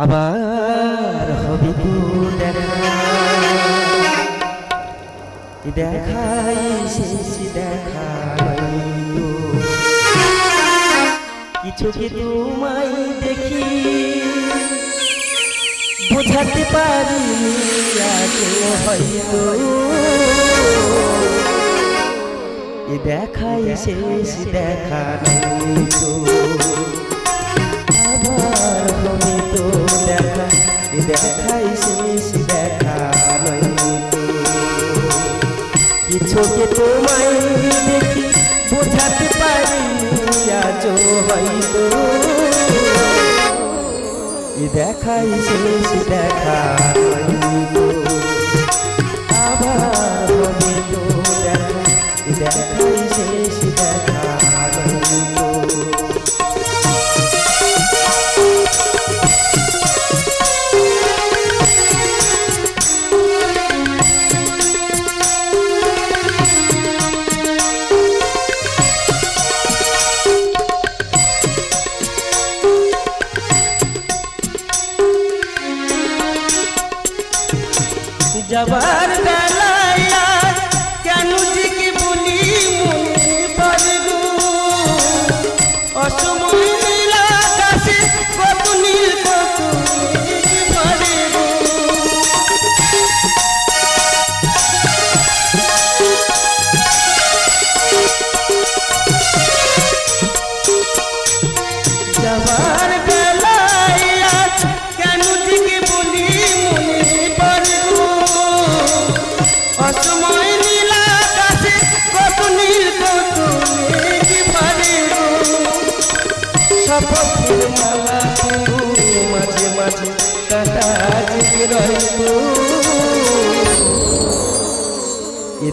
আবার হবে তো দেখা দেখাই শেষ দেখা। কিছু কি তোমায় দেখি? বোঝাতে পারি হয়তো। দেখাই শেষ দেখা নয়তো আবার তো দেখা দেখাই শেষ দেখা কিছুকে তোমায় দেখি বোঝাতে পারি আজ হয়তো দেখাই শেষ দেখা ಬಲವಾ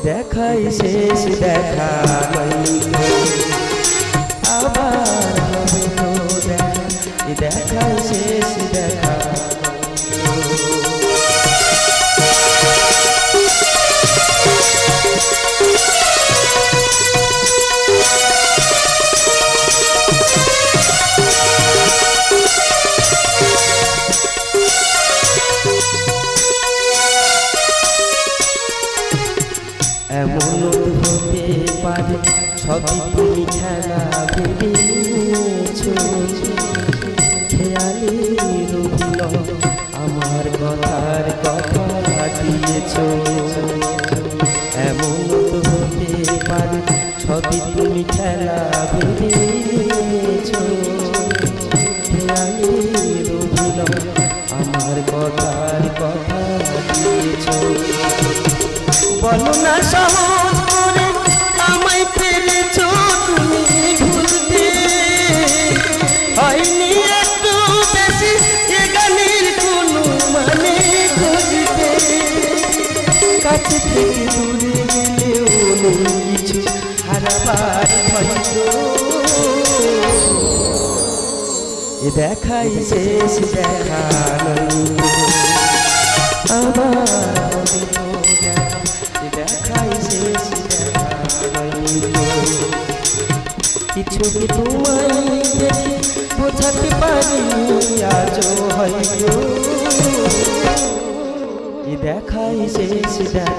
দেখাই শেষ দেখা নইতো পারে সবই তুমি খেলা ভেবেছ খেয়ালি রবিল আমার কথার কথা দিয়েছ। এমন হতে পারে সবই তুমি খেলা ভেবেছ খেয়ালি রবিল আমার কথার কথা দিয়েছ। বলো না সহজ দূরে দেখাই শেষ দেখা দেখাই শেষ দেখা। কিছু কি তোমায় দেখে বোঝাতে পারি আজও হয়তো দেখাই শেষ দেখা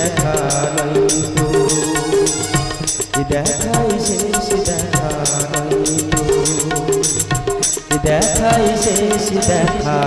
দেখা হয়তো এ দেখাই শেষ দেখা হয়তো এ দেখাই শেষ দেখা